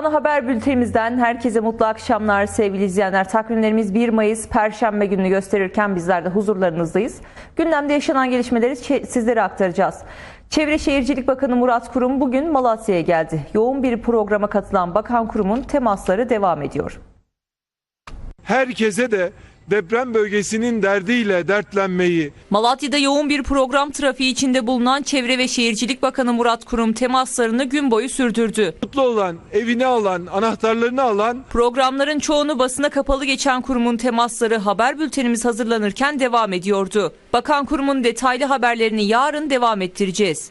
Ana haber bültenimizden herkese mutlu akşamlar sevgili izleyenler. Takvimlerimiz 1 Mayıs Perşembe gününü gösterirken bizler de huzurlarınızdayız. Gündemde yaşanan gelişmeleri sizlere aktaracağız. Çevre Şehircilik Bakanı Murat Kurum bugün Malatya'ya geldi. Yoğun bir programa katılan Bakan Kurum'un temasları devam ediyor. herkese de deprem bölgesinin derdiyle dertlenmeyi, Malatya'da yoğun bir program trafiği içinde bulunan Çevre ve Şehircilik Bakanı Murat Kurum temaslarını gün boyu sürdürdü. mutlu olan, evini alan, anahtarlarını alan Programların çoğunu basına kapalı geçen kurumun temasları haber bültenimiz hazırlanırken devam ediyordu. Bakan kurumun detaylı haberlerini yarın devam ettireceğiz.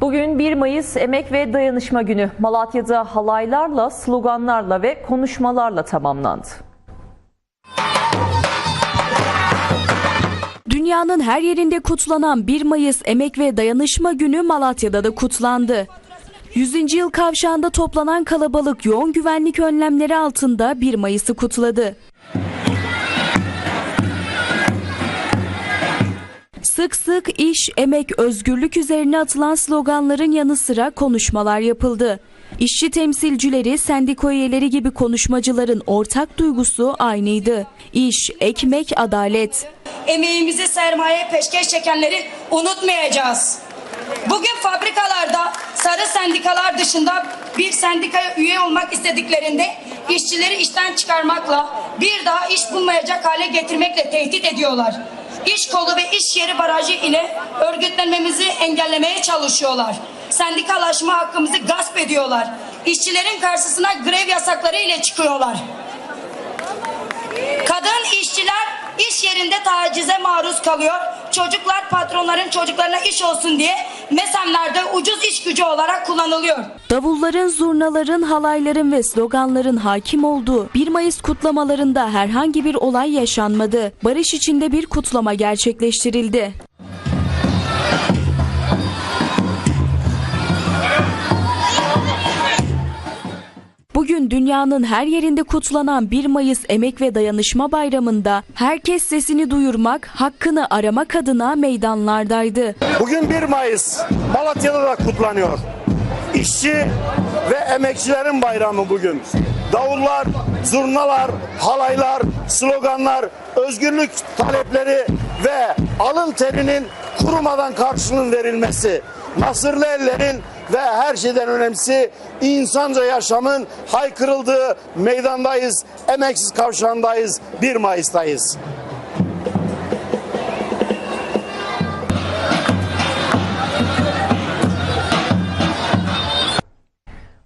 Bugün 1 Mayıs Emek ve Dayanışma Günü Malatya'da halaylarla, sloganlarla ve konuşmalarla tamamlandı. Dünyanın her yerinde kutlanan 1 Mayıs Emek ve Dayanışma Günü Malatya'da da kutlandı. 100. yıl kavşağında toplanan kalabalık yoğun güvenlik önlemleri altında 1 Mayıs'ı kutladı. Sık sık iş, emek, özgürlük üzerine atılan sloganların yanı sıra konuşmalar yapıldı. İşçi temsilcileri, sendika üyeleri gibi konuşmacıların ortak duygusu aynıydı. İş, ekmek, adalet. emeğimizi sermaye peşkeş çekenleri unutmayacağız. Bugün fabrikalarda sarı sendikalar dışında bir sendikaya üye olmak istediklerinde işçileri işten çıkarmakla bir daha iş bulmayacak hale getirmekle tehdit ediyorlar. İş kolu ve iş yeri barajı ile örgütlenmemizi engellemeye çalışıyorlar. Sendikalaşma hakkımızı gasp ediyorlar. İşçilerin karşısına grev yasakları ile çıkıyorlar. Kadın işçiler iş yerinde tacize maruz kalıyor. Çocuklar patronların çocuklarına iş olsun diye mesemlerde ucuz iş gücü olarak kullanılıyor. Davulların, zurnaların, halayların ve sloganların hakim olduğu 1 Mayıs kutlamalarında herhangi bir olay yaşanmadı. Barış içinde bir kutlama gerçekleştirildi. Bugün dünyanın her yerinde kutlanan 1 Mayıs Emek ve Dayanışma Bayramı'nda herkes sesini duyurmak, hakkını aramak adına meydanlardaydı. Bugün 1 Mayıs Malatya'da da kutlanıyor. İşçi ve emekçilerin bayramı bugün. Davullar, zurnalar, halaylar, sloganlar, özgürlük talepleri ve alın terinin kurumadan karşılığın verilmesi. Nasırlı ellerin ve her şeyden önemlisi insanca yaşamın haykırıldığı meydandayız. Emeksiz kavşağındayız. 1 Mayıs'tayız.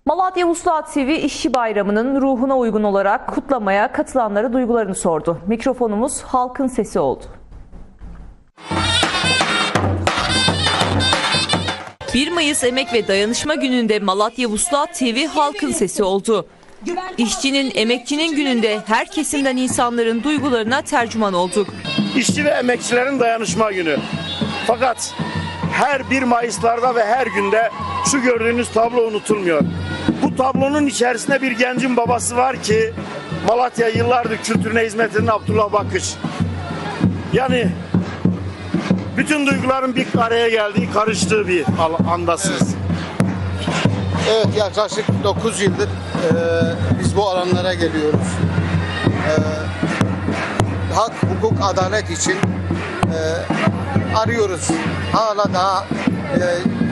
Malatya Vuslat TV İşçi Bayramı'nın ruhuna uygun olarak kutlamaya katılanlara duygularını sordu. Mikrofonumuz halkın sesi oldu. 1 Mayıs Emek ve Dayanışma Günü'nde Malatya Vuslat TV halkın sesi oldu. İşçinin, emekçinin gününde her kesimden insanların duygularına tercüman olduk. İşçi ve emekçilerin dayanışma günü. Fakat her 1 Mayıs'larda ve her günde şu gördüğünüz tablo unutulmuyor. Bu tablonun içerisinde bir gencin babası var ki Malatya yıllardır kültürüne hizmet eden Abdullah Bakış. Yani bütün duyguların bir araya geldiği, karıştığı bir andasınız. Evet yaklaşık 9 yıldır e, biz bu alanlara geliyoruz. E, hak, hukuk, adalet için e, arıyoruz. Hala daha e,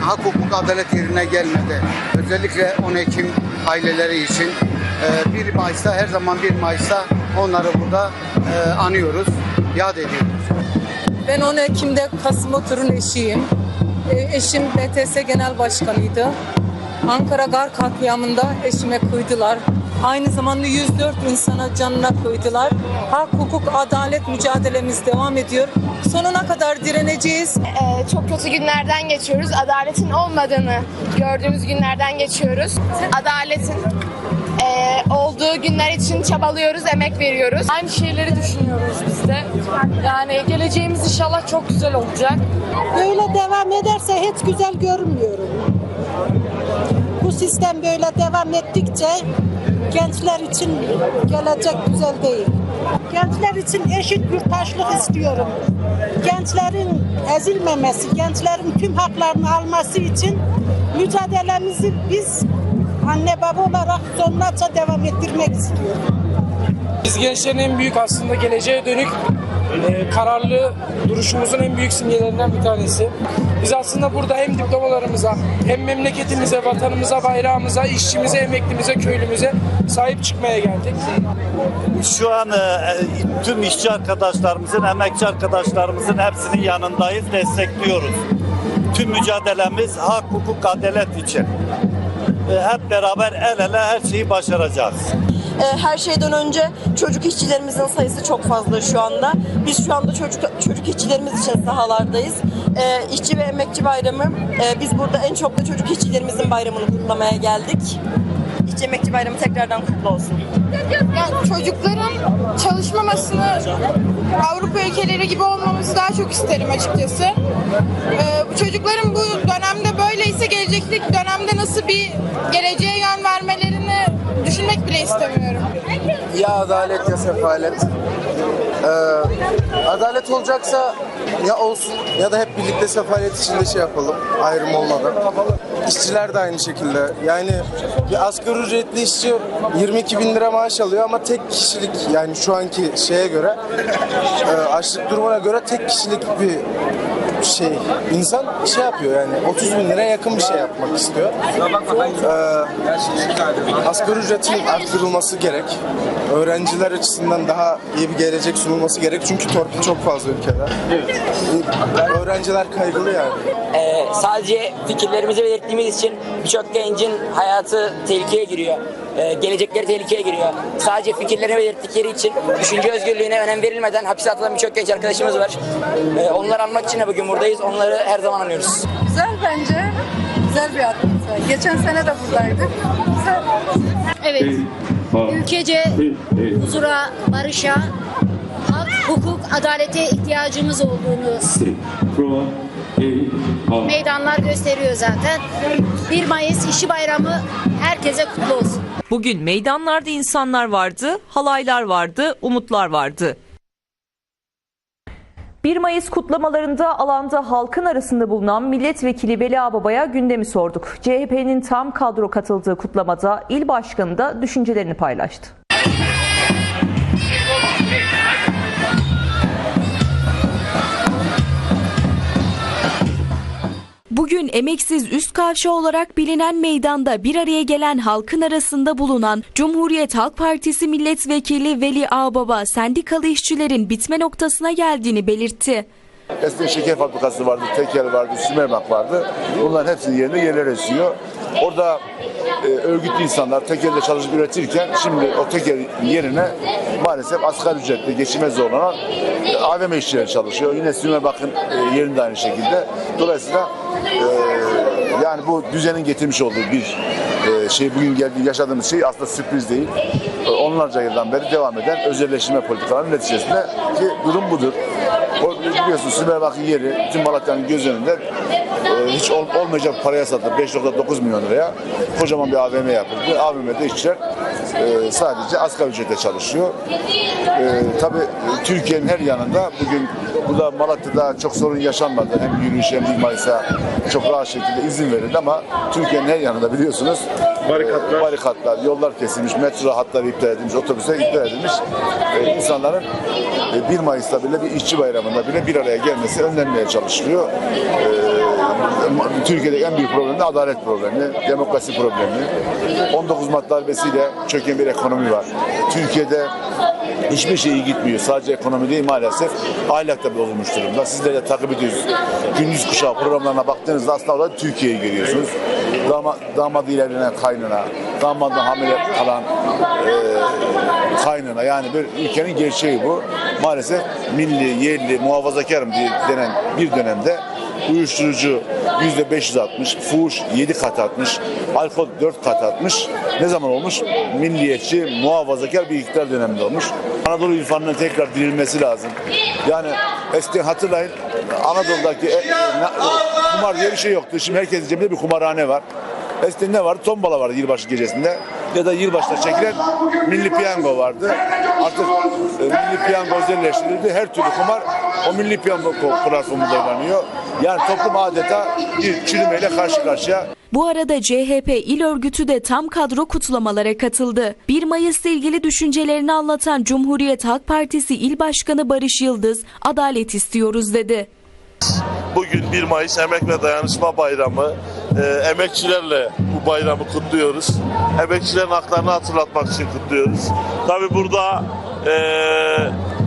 hak, hukuk, adalet yerine gelmedi. Özellikle 10 Ekim aileleri için e, 1 Mayıs'ta her zaman 1 Mayıs'ta onları burada e, anıyoruz, yad ediyoruz. Ben 10 Ekim'de Kasım Otur'un eşiyim. E, Eşim BTS Genel Başkanıydı. Ankara Gar katliamında eşime kıydılar. Aynı zamanda 104 insana canına kıydılar. Hak, hukuk, adalet mücadelemiz devam ediyor. Sonuna kadar direneceğiz. Ee, çok kötü günlerden geçiyoruz. Adaletin olmadığını gördüğümüz günlerden geçiyoruz. Adaletin e, olduğu günler için çabalıyoruz, emek veriyoruz. Aynı şeyleri düşünüyoruz biz de. Yani geleceğimiz inşallah çok güzel olacak. Böyle devam ederse hiç güzel görmüyorum. Bu sistem böyle devam ettikçe gençler için gelecek güzel değil. Gençler için eşit yurttaşlık istiyorum. Gençlerin ezilmemesi, gençlerin tüm haklarını alması için mücadelemizi biz anne baba olarak sonuna devam ettirmek istiyoruz. Biz gençlerin en büyük aslında geleceğe dönük e, kararlı duruşumuzun en büyük simgelerinden bir tanesi. Biz aslında burada hem diplomalarımıza hem memleketimize, vatanımıza, bayrağımıza, işçimize, emeklimize, köylümüze sahip çıkmaya geldik. Şu an e, tüm işçi arkadaşlarımızın, emekçi arkadaşlarımızın hepsinin yanındayız, destekliyoruz. Tüm mücadelemiz hak, hukuk, adalet için. E, Hep beraber el ele her şeyi başaracağız. Ee, her şeyden önce çocuk işçilerimizin sayısı çok fazla şu anda. Biz şu anda çocuk çocuk işçilerimiz için sahalardayız. Ee, işçi ve emekçi bayramı. e, biz burada en çok da çocuk işçilerimizin bayramını kutlamaya geldik. İşçi emekçi bayramı tekrardan kutlu olsun. Yani çocukların çalışmamasını Avrupa ülkeleri gibi olmamızı daha çok isterim açıkçası. Ee, bu çocukların bu dönemde böyleyse gelecekteki dönemde nasıl bir geleceğe yön vermelerini düşünmek bile istemiyorum. Ya adalet ya sefalet. Ee, adalet olacaksa ya olsun ya da hep birlikte sefalet içinde şey yapalım ayrım olmadan. İşçiler de aynı şekilde. Yani bir asgari ücretli işçi 22 bin lira maaş alıyor ama tek kişilik yani şu anki şeye göre e, açlık durumuna göre tek kişilik bir şey insan şey yapıyor yani 30 bin liraya yakın bir şey yapmak istiyor. Ee, asgari ücretin arttırılması gerek. Öğrenciler açısından daha iyi bir gelecek sunulması gerek çünkü torpil çok fazla ülkede. Öğrenciler kaygılı yani. Ee, sadece fikirlerimizi belirttiğimiz için birçok gencin hayatı tehlikeye giriyor. Ee, gelecekleri tehlikeye giriyor. Sadece fikirlerini belirttikleri için düşünce özgürlüğüne önem verilmeden hapise atılan birçok genç arkadaşımız var. Ee, onları anmak için de bugün buradayız. Onları her zaman anıyoruz. Güzel bence. Güzel bir atmosfer. Geçen sene de buradaydık. Güzel. Evet. Ülkece huzura, barışa, hak, hukuk, adalete ihtiyacımız olduğunu meydanlar gösteriyor zaten. 1 Mayıs İşçi Bayramı herkese kutlu olsun. Bugün meydanlarda insanlar vardı, halaylar vardı, umutlar vardı. 1 Mayıs kutlamalarında alanda halkın arasında bulunan milletvekili Veli Ağbaba'ya gündemi sorduk. CHP'nin tam kadro katıldığı kutlamada il başkanı da düşüncelerini paylaştı. Bugün emeksiz üst kavşağı olarak bilinen meydanda bir araya gelen halkın arasında bulunan Cumhuriyet Halk Partisi Milletvekili Veli Ağbaba sendikalı işçilerin bitme noktasına geldiğini belirtti. Eskiden şeker fabrikası vardı, tekel vardı, Sümerbank vardı. Bunların hepsinin yerine yerler esiyor. Orada e, örgütlü insanlar tekelde çalışıp üretirken şimdi o tekel yerine maalesef asgari ücretle geçime zorlanan e, AVM işçileri çalışıyor. Yine Sümerbank'ın e, yerinde aynı şekilde. Dolayısıyla e, yani bu düzenin getirmiş olduğu bir e, şey bugün geldiği yaşadığımız şey aslında sürpriz değil. E, onlarca yıldan beri devam eden özelleştirme politikalarının neticesinde ki durum budur. O, biliyorsun Sümerbank'ın yeri bütün Malatya'nın göz önünde e, hiç ol, olmayacak paraya satıldı. 5.9 milyon liraya kocaman bir AVM yapıldı. AVM'de işçiler e, sadece asgari ücretle çalışıyor. E, tabii e, Türkiye'nin her yanında bugün bu da Malatya'da çok sorun yaşanmadı. Hem yürüyüş hem 1 Mayıs'a çok rahat şekilde izin verildi ama Türkiye'nin her yanında biliyorsunuz barikatlar, barikatlar yollar kesilmiş, metro hatları iptal edilmiş, otobüsler iptal edilmiş. E, insanların e, 1 Mayıs'ta bile bir işçi bayramında bile bir araya gelmesi önlenmeye çalışılıyor. E, Türkiye'deki en büyük problem de adalet problemi, demokrasi problemi. 19 Mart darbesiyle çöken bir ekonomi var. Türkiye'de hiçbir şey iyi gitmiyor. Sadece ekonomi değil maalesef ahlak da bozulmuş durumda. Sizler de takip ediyorsunuz. Gündüz kuşağı programlarına baktığınızda aslında orada Türkiye'yi görüyorsunuz. Dama, damadıyla evlenen kaynana, damadın hamile kalan e, kaynana yani böyle ülkenin gerçeği bu. Maalesef milli, yerli, muhafazakarım diye denen bir dönemde uyuşturucu yüzde 560, fuhuş 7 kat artmış, alkol 4 kat artmış. Ne zaman olmuş? Milliyetçi, muhafazakar bir iktidar döneminde olmuş. Anadolu irfanının tekrar dirilmesi lazım. Yani eskiden hatırlayın Anadolu'daki e, e, kumar diye bir şey yoktu. Şimdi herkesin cebinde bir kumarhane var. Eskiden ne vardı? Tombala vardı yılbaşı gecesinde. Ya da yılbaşında çekilen milli piyango vardı. Artık e, milli piyango özelleştirildi. Her türlü kumar o milli piyango platformunda oynanıyor. Yani toplum adeta bir çürümeyle karşı karşıya. Bu arada CHP il örgütü de tam kadro kutlamalara katıldı. 1 Mayıs'la ilgili düşüncelerini anlatan Cumhuriyet Halk Partisi İl Başkanı Barış Yıldız, adalet istiyoruz dedi. Bugün 1 Mayıs Emek ve Dayanışma Bayramı. Ee, emekçilerle bu bayramı kutluyoruz. Emekçilerin haklarını hatırlatmak için kutluyoruz. Tabi burada ee,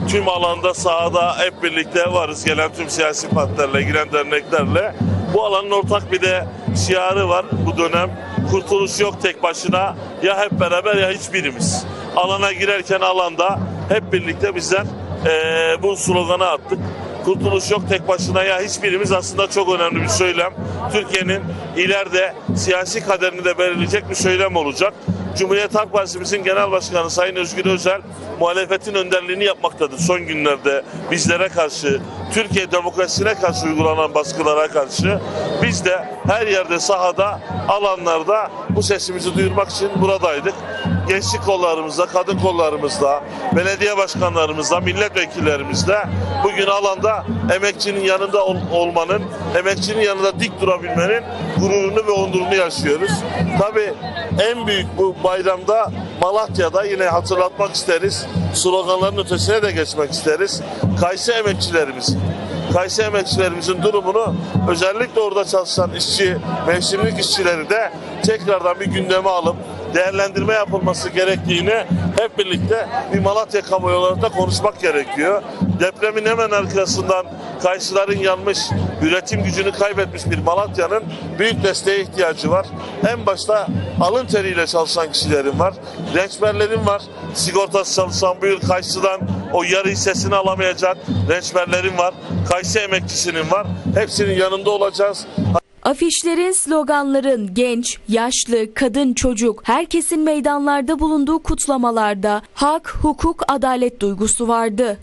tüm alanda sahada hep birlikte varız. Gelen tüm siyasi partilerle, giren derneklerle. Bu alanın ortak bir de şiarı var bu dönem. Kurtuluş yok tek başına. Ya hep beraber ya hiçbirimiz. Alana girerken alanda hep birlikte bizler ee, bu sloganı attık. Kurtuluş yok tek başına ya hiçbirimiz aslında çok önemli bir söylem. Türkiye'nin ileride siyasi kaderini de belirleyecek bir söylem olacak. Cumhuriyet Halk Partimizin Genel Başkanı Sayın Özgür Özel muhalefetin önderliğini yapmaktadır son günlerde bizlere karşı, Türkiye demokrasisine karşı uygulanan baskılara karşı. Biz de her yerde sahada, alanlarda bu sesimizi duyurmak için buradaydık. Gençlik kollarımızda, kadın kollarımızda, belediye başkanlarımızla, milletvekillerimizle bugün alanda emekçinin yanında ol- olmanın, emekçinin yanında dik durabilmenin gururunu ve onurunu yaşıyoruz. Tabii en büyük bu bayramda Malatya'da yine hatırlatmak isteriz. Sloganların ötesine de geçmek isteriz. Kayse emekçilerimiz. Kayse emekçilerimizin durumunu özellikle orada çalışan işçi, mevsimlik işçileri de tekrardan bir gündeme alıp değerlendirme yapılması gerektiğini hep birlikte bir Malatya kamuoyu da konuşmak gerekiyor. Depremin hemen arkasından kayısıların yanmış, üretim gücünü kaybetmiş bir Malatya'nın büyük desteğe ihtiyacı var. En başta alın teriyle çalışan kişilerin var, rençberlerin var, sigortası çalışan bu yıl kayısıdan o yarı hissesini alamayacak rençberlerin var, kayısı emekçisinin var. Hepsinin yanında olacağız. Afişlerin, sloganların genç, yaşlı, kadın, çocuk herkesin meydanlarda bulunduğu kutlamalarda hak, hukuk, adalet duygusu vardı.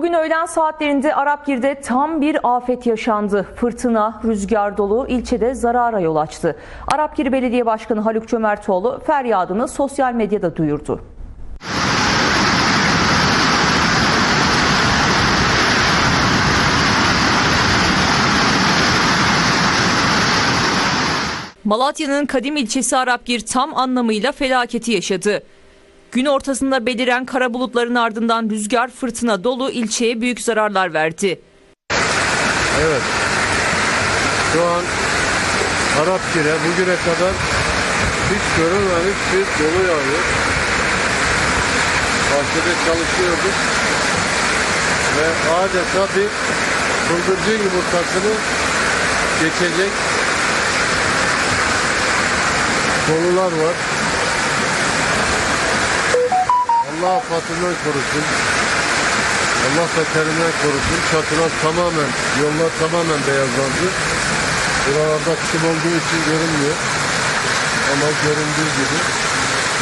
Bugün öğlen saatlerinde Arapgir'de tam bir afet yaşandı. Fırtına, rüzgar dolu ilçede zarara yol açtı. Arapgir Belediye Başkanı Haluk Cömertoğlu feryadını sosyal medyada duyurdu. Malatya'nın kadim ilçesi Arapgir tam anlamıyla felaketi yaşadı. Gün ortasında beliren kara bulutların ardından rüzgar fırtına dolu ilçeye büyük zararlar verdi. Evet. Şu an Arapgir'e bugüne kadar hiç görülmemiş bir dolu yağıyor. Bahçede çalışıyorduk ve adeta bir bıldırcın yumurtasını geçecek dolular var. Allah afatından korusun. Allah beterinden korusun. Çatılar tamamen, yollar tamamen beyazlandı. Buralarda kum olduğu için görünmüyor. Ama göründüğü gibi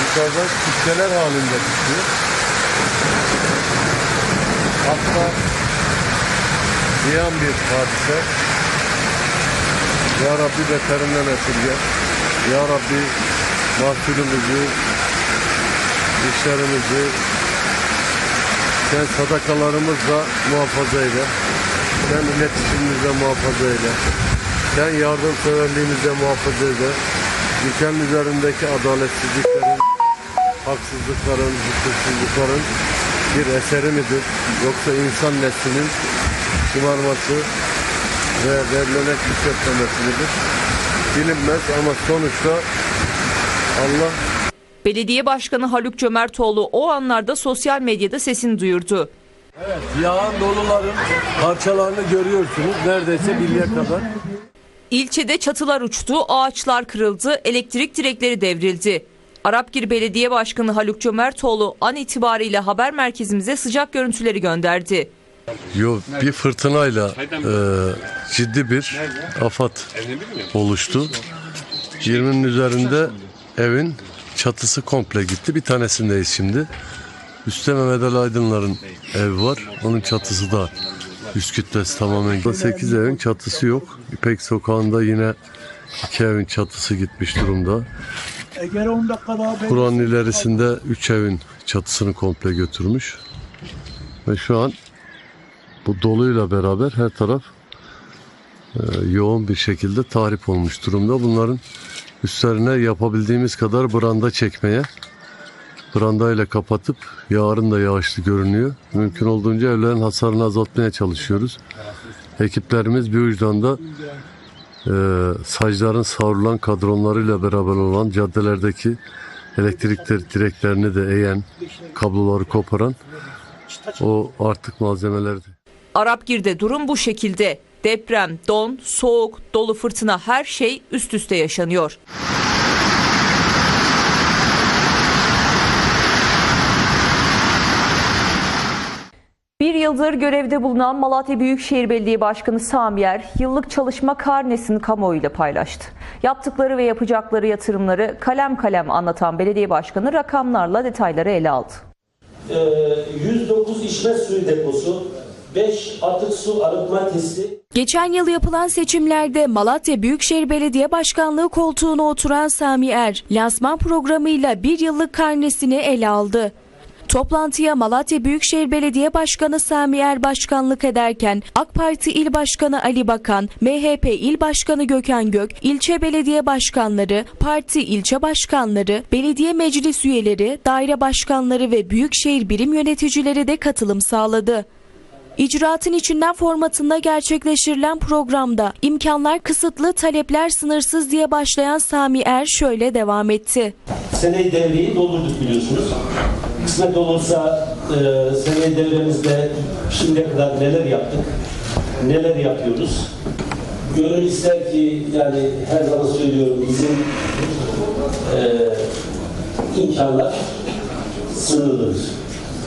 yukarıdan kütleler halinde düşüyor. Hatta ziyan bir hadise. Ya Rabbi beterinden esirge. Ya Rabbi mahsulümüzü, işlerimizi, sen sadakalarımızla muhafaza eyle. Sen iletişimimizle muhafaza eyle. Sen yardımseverliğimizle muhafaza eyle. Ülkenin üzerindeki adaletsizliklerin, haksızlıkların, hukuksuzlukların bir eseri midir? Yoksa insan neslinin şımarması ve verilene küçültmemesi midir? Bilinmez ama sonuçta Allah Belediye Başkanı Haluk Cömertoğlu o anlarda sosyal medyada sesini duyurdu. Evet, yağan doluların parçalarını görüyorsunuz. Neredeyse bilyeye kadar. İlçede çatılar uçtu, ağaçlar kırıldı, elektrik direkleri devrildi. Arapgir Belediye Başkanı Haluk Cömertoğlu an itibariyle haber merkezimize sıcak görüntüleri gönderdi. Yo, bir fırtınayla e, ciddi bir afat oluştu. 20'nin üzerinde evin çatısı komple gitti. Bir tanesindeyiz şimdi. Üstte Mehmet Ali Aydınlar'ın ev var. Onun çatısı da üst kütlesi tamamen gitti. 8 evin çatısı yok. İpek Sokağı'nda yine iki evin çatısı gitmiş durumda. Buranın ilerisinde 3 evin çatısını komple götürmüş. Ve şu an bu doluyla beraber her taraf e, yoğun bir şekilde tahrip olmuş durumda. Bunların üstlerine yapabildiğimiz kadar branda çekmeye, brandayla kapatıp yarın da yağışlı görünüyor. Mümkün olduğunca evlerin hasarını azaltmaya çalışıyoruz. Ekiplerimiz bir ucdan da e, sacların savrulan kadronlarıyla beraber olan caddelerdeki elektrik direklerini de eğen, kabloları koparan o artık malzemeler Arapgir'de durum bu şekilde. Deprem, don, soğuk, dolu fırtına her şey üst üste yaşanıyor. Bir yıldır görevde bulunan Malatya Büyükşehir Belediye Başkanı Sami Yer, yıllık çalışma karnesini kamuoyuyla paylaştı. Yaptıkları ve yapacakları yatırımları kalem kalem anlatan belediye başkanı rakamlarla detayları ele aldı. Ee, 109 içme suyu deposu, 5 atık su arıtma tesisi, Geçen yıl yapılan seçimlerde Malatya Büyükşehir Belediye Başkanlığı koltuğuna oturan Sami Er, lansman programıyla bir yıllık karnesini ele aldı. Toplantıya Malatya Büyükşehir Belediye Başkanı Sami Er başkanlık ederken AK Parti İl Başkanı Ali Bakan, MHP İl Başkanı Gökhan Gök, ilçe belediye başkanları, parti ilçe başkanları, belediye meclis üyeleri, daire başkanları ve büyükşehir birim yöneticileri de katılım sağladı. İcraatın içinden formatında gerçekleştirilen programda imkanlar kısıtlı, talepler sınırsız diye başlayan Sami Er şöyle devam etti. seneyi devreyi doldurduk biliyorsunuz. Kısmet olursa e, seneyi devremizde şimdiye kadar neler yaptık, neler yapıyoruz. Gönül ister ki yani her zaman söylüyorum bizim e, imkanlar sınırlıdır.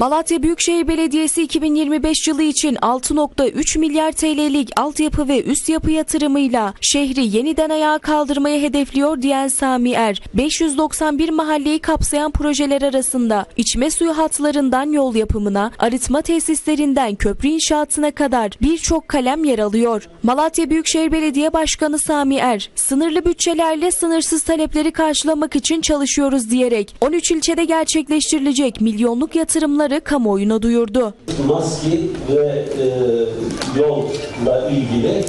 Malatya Büyükşehir Belediyesi 2025 yılı için 6.3 milyar TL'lik altyapı ve üst yapı yatırımıyla şehri yeniden ayağa kaldırmayı hedefliyor diyen Sami Er, 591 mahalleyi kapsayan projeler arasında içme suyu hatlarından yol yapımına, arıtma tesislerinden köprü inşaatına kadar birçok kalem yer alıyor. Malatya Büyükşehir Belediye Başkanı Sami Er, sınırlı bütçelerle sınırsız talepleri karşılamak için çalışıyoruz diyerek 13 ilçede gerçekleştirilecek milyonluk yatırımları kamuoyuna duyurdu. maske ve e, yolla ilgili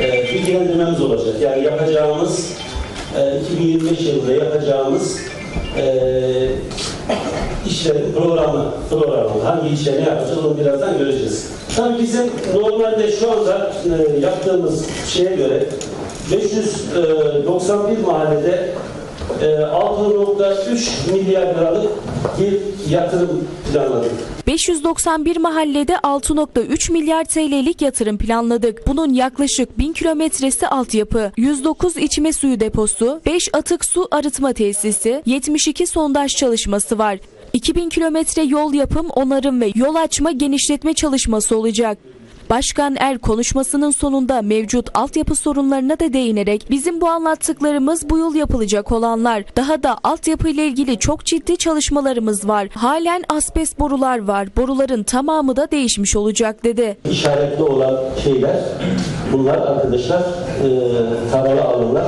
e, bilgilendirmemiz olacak. Yani yapacağımız e, 2025 yılında yapacağımız e, işlerin programı, programı hangi işleri yapacağız onu birazdan göreceğiz. Tabii bizim normalde şu anda e, yaptığımız şeye göre 591 mahallede e, 6.3 milyar liralık bir yatırım planladık. 591 mahallede 6.3 milyar TL'lik yatırım planladık. Bunun yaklaşık 1000 kilometresi altyapı, 109 içme suyu deposu, 5 atık su arıtma tesisi, 72 sondaj çalışması var. 2000 kilometre yol yapım, onarım ve yol açma genişletme çalışması olacak. Başkan Er konuşmasının sonunda mevcut altyapı sorunlarına da değinerek bizim bu anlattıklarımız bu yıl yapılacak olanlar. Daha da altyapı ile ilgili çok ciddi çalışmalarımız var. Halen asbest borular var. Boruların tamamı da değişmiş olacak dedi. işaretli olan şeyler bunlar arkadaşlar e, taralı alanlar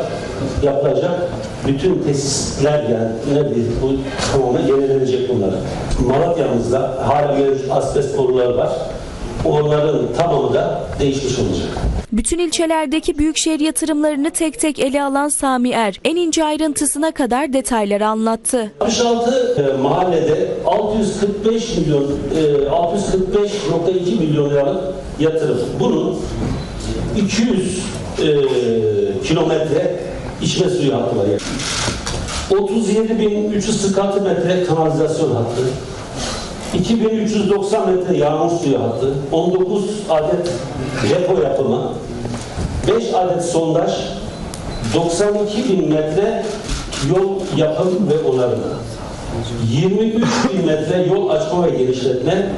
yapılacak bütün tesisler yani nedir bu tamamen yenilenecek bunlar. Malatya'mızda hala mevcut asbest boruları var. Onların tamamı da değişmiş olacak. Bütün ilçelerdeki büyükşehir yatırımlarını tek tek ele alan Sami Er en ince ayrıntısına kadar detayları anlattı. 66 e, mahallede 645 milyon e, 645.2 milyon liralık yatırım. Bunun 200 e, kilometre içme suyu hattı var. 37.300 sıkıntı metre kanalizasyon hattı. 2390 metre yağmur suyu hattı, 19 adet depo yapımı, 5 adet sondaj, 92 bin metre yol yapım ve onarımı, 23 bin metre yol açma ve genişletme,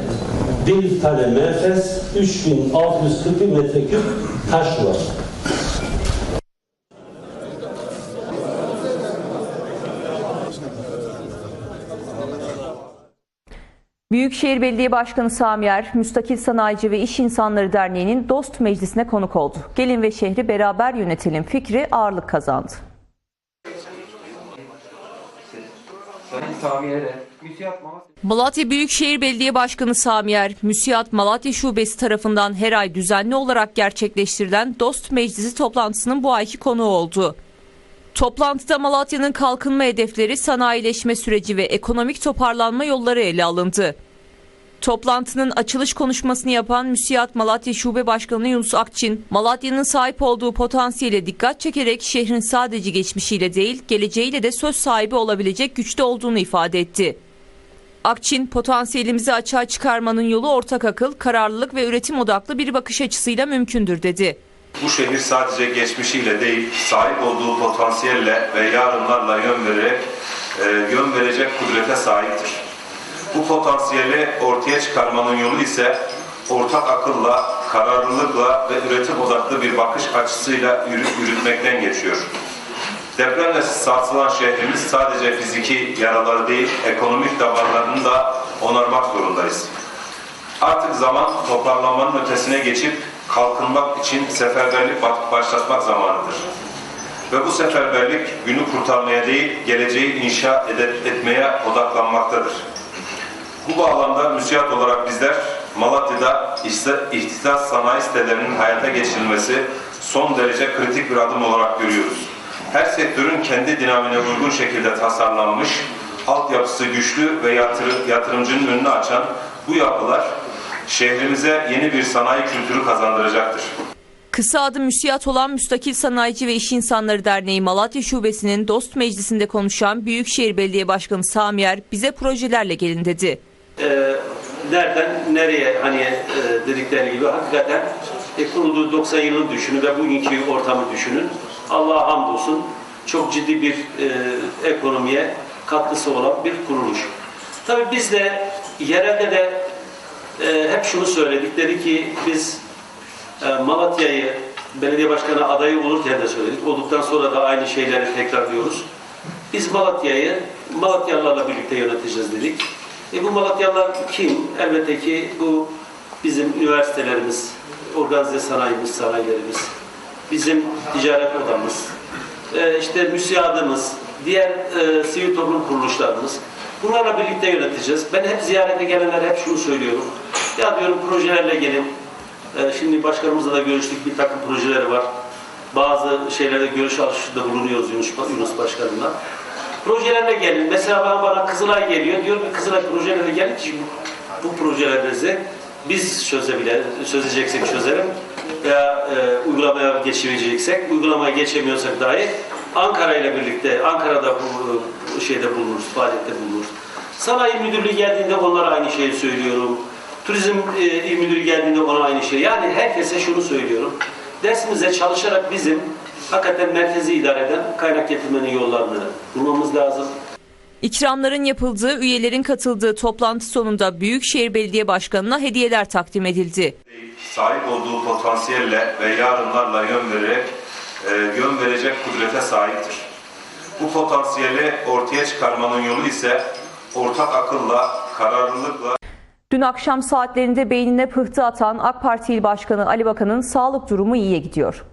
bir tane menfez, 3641 metreküp taş var. Büyükşehir Belediye Başkanı Sami Er, Müstakil Sanayici ve İş İnsanları Derneği'nin Dost Meclisi'ne konuk oldu. Gelin ve şehri beraber yönetelim fikri ağırlık kazandı. Malatya Büyükşehir Belediye Başkanı Sami Er, Müsiyat Malatya Şubesi tarafından her ay düzenli olarak gerçekleştirilen Dost Meclisi toplantısının bu ayki konuğu oldu. Toplantıda Malatya'nın kalkınma hedefleri, sanayileşme süreci ve ekonomik toparlanma yolları ele alındı. Toplantının açılış konuşmasını yapan Müsiyat Malatya Şube Başkanı Yunus Akçin, Malatya'nın sahip olduğu potansiyele dikkat çekerek şehrin sadece geçmişiyle değil, geleceğiyle de söz sahibi olabilecek güçte olduğunu ifade etti. Akçin, potansiyelimizi açığa çıkarmanın yolu ortak akıl, kararlılık ve üretim odaklı bir bakış açısıyla mümkündür dedi. Bu şehir sadece geçmişiyle değil, sahip olduğu potansiyelle ve yarınlarla yön vererek e, yön verecek kudrete sahiptir. Bu potansiyeli ortaya çıkarmanın yolu ise ortak akılla, kararlılıkla ve üretim odaklı bir bakış açısıyla yürü- yürütmekten geçiyor. Depremle sarsılan şehrimiz sadece fiziki yaraları değil, ekonomik damarlarını da onarmak zorundayız. Artık zaman toparlanmanın ötesine geçip kalkınmak için seferberlik ba- başlatmak zamanıdır. Ve bu seferberlik günü kurtarmaya değil, geleceği inşa ede- etmeye odaklanmaktadır. Bu bağlamda müsiyat olarak bizler Malatya'da işte- ihtisas sanayi sitelerinin hayata geçirilmesi son derece kritik bir adım olarak görüyoruz. Her sektörün kendi dinamine uygun şekilde tasarlanmış, altyapısı güçlü ve yatırı- yatırımcının önünü açan bu yapılar şehrimize yeni bir sanayi kültürü kazandıracaktır. Kısa adı müsiyat olan Müstakil Sanayici ve İş İnsanları Derneği Malatya Şubesi'nin Dost Meclisi'nde konuşan Büyükşehir Belediye Başkanı Sami Er, bize projelerle gelin dedi. E, nereden nereye hani e, dedikleri gibi hakikaten e, kurulduğu 90 yılını düşünün ve bugünkü ortamı düşünün. Allah'a hamdolsun çok ciddi bir e, ekonomiye katkısı olan bir kuruluş. Tabii biz de yerelde de e, hep şunu söyledik. Dedi ki biz e, Malatya'yı belediye başkanı adayı olurken de söyledik. Olduktan sonra da aynı şeyleri tekrarlıyoruz. Biz Malatya'yı Malatyalılarla birlikte yöneteceğiz dedik. E bu Malatyalılar kim? Elbette ki bu bizim üniversitelerimiz, organize sanayimiz, sanayilerimiz, bizim ticaret odamız, e, işte müsiyadımız, diğer e, sivil toplum kuruluşlarımız. Bunlarla birlikte yöneteceğiz. Ben hep ziyarete gelenlere hep şunu söylüyorum. Ya diyorum projelerle gelin. E, şimdi başkanımızla da görüştük. Bir takım projeleri var. Bazı şeylerde görüş alışverişinde bulunuyoruz Yunus, Yunus Başkanımla. Projelerle gelin. Mesela bana, bana Kızılay geliyor. Diyorum ki Kızılay projelerle gelin ki bu projelerinizi biz çözebilir, çözeceksek çözelim veya e, uygulamaya geçireceksek, uygulamaya geçemiyorsak dahi Ankara ile birlikte, Ankara'da bu bu şeyde bulunuruz, faaliyette bulunuruz. Sanayi müdürlüğü geldiğinde onlara aynı şeyi söylüyorum. Turizm e, il müdürü geldiğinde ona aynı şey. Yani herkese şunu söylüyorum. Dersimize çalışarak bizim hakikaten merkezi idareden kaynak getirmenin yollarını bulmamız lazım. İkramların yapıldığı, üyelerin katıldığı toplantı sonunda Büyükşehir Belediye Başkanı'na hediyeler takdim edildi. Sahip olduğu potansiyelle ve yarınlarla yön vererek e, yön verecek kudrete sahiptir. Bu potansiyeli ortaya çıkarmanın yolu ise ortak akılla, kararlılıkla Dün akşam saatlerinde beynine pıhtı atan AK Parti İl Başkanı Ali Bakan'ın sağlık durumu iyiye gidiyor.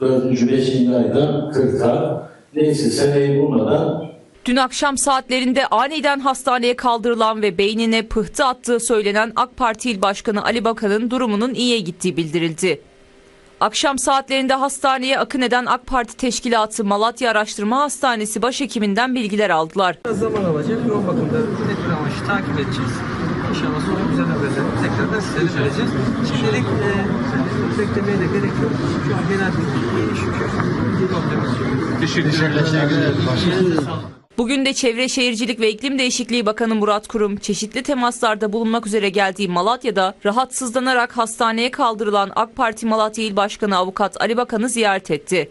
Dördüncü, beşinci ayda 40'a neyse seneyi bulmadan Dün akşam saatlerinde aniden hastaneye kaldırılan ve beynine pıhtı attığı söylenen AK Parti İl Başkanı Ali Bakan'ın durumunun iyiye gittiği bildirildi. Akşam saatlerinde hastaneye akın eden AK Parti Teşkilatı Malatya Araştırma Hastanesi başhekiminden bilgiler aldılar. Biraz zaman alacak. Yoğun bakımda tedbir amaçlı takip edeceğiz. İnşallah sonra güzel haberleri tekrardan sizlere vereceğiz. Şimdilik e, beklemeye de gerek yok. Şu an genel bir problemimiz yok. Bugün de Çevre Şehircilik ve İklim Değişikliği Bakanı Murat Kurum çeşitli temaslarda bulunmak üzere geldiği Malatya'da rahatsızlanarak hastaneye kaldırılan AK Parti Malatya İl Başkanı Avukat Ali Bakan'ı ziyaret etti.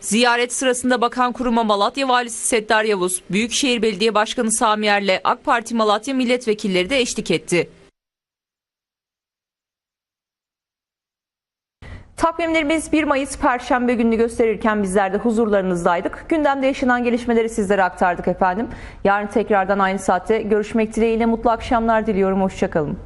Ziyaret sırasında Bakan Kurum'a Malatya Valisi Settar Yavuz, Büyükşehir Belediye Başkanı Sami Er'le AK Parti Malatya milletvekilleri de eşlik etti. Takvimlerimiz 1 Mayıs Perşembe gününü gösterirken bizler de huzurlarınızdaydık. Gündemde yaşanan gelişmeleri sizlere aktardık efendim. Yarın tekrardan aynı saatte görüşmek dileğiyle mutlu akşamlar diliyorum. Hoşçakalın.